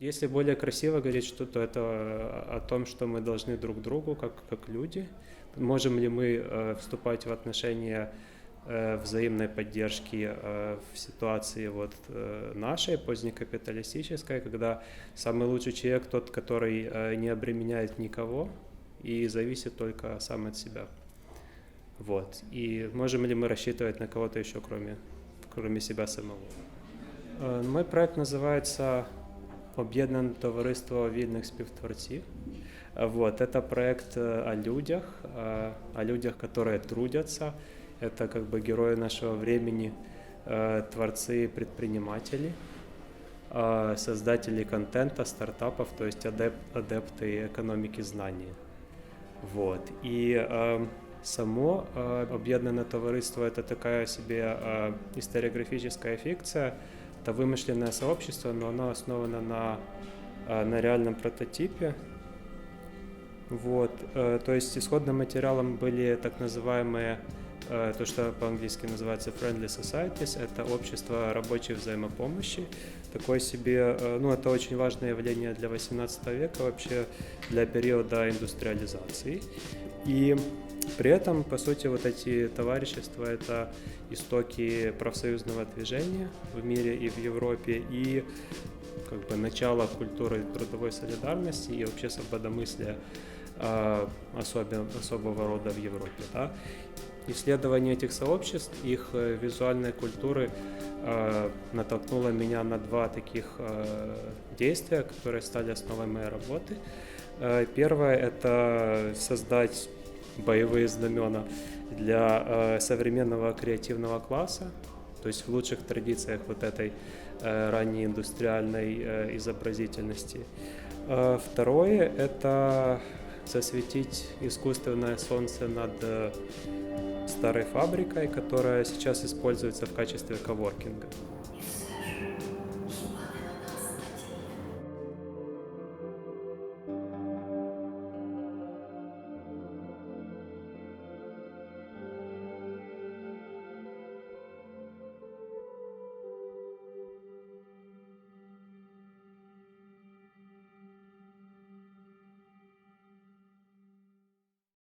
Если более красиво говорить, что то это о том, что мы должны друг другу, как, как люди. Можем ли мы э, вступать в отношения э, взаимной поддержки э, в ситуации вот э, нашей позднекапиталистической, когда самый лучший человек тот, который э, не обременяет никого и зависит только сам от себя. Вот. И можем ли мы рассчитывать на кого-то еще, кроме, кроме себя самого? Э, Мой проект называется Об'єднане товариство вільних співтворців. Э, Вот, это проект э, о людях, э, о людях, которые трудятся. Это как бы герои нашего времени, э, творцы и предприниматели, э, создатели контента, стартапов, то есть адеп- адепты экономики знания. Вот. И э, само э, объединенное товариство это такая себе э, историографическая фикция, это вымышленное сообщество, но оно основано на, э, на реальном прототипе. Вот. э, То есть исходным материалом были так называемые, э, то, что по-английски называется friendly societies, это общество рабочей взаимопомощи. Такое себе, ну это очень важное явление для 18 века, вообще для периода индустриализации. И при этом, по сути, вот эти товарищества – это истоки профсоюзного движения в мире и в Европе, и как бы начало культуры трудовой солидарности и вообще свободомыслия э, особен- особого рода в Европе. Да? Исследование этих сообществ, их э, визуальной культуры э, натолкнуло меня на два таких э, действия, которые стали основой моей работы. Э, Первое – это создать боевые знамена для э, современного креативного класса, то есть в лучших традициях вот этой э, ранней индустриальной э, изобразительности. Э, Второе – это засветить искусственное солнце над э, старой фабрикой, которая сейчас используется в качестве коворкинга.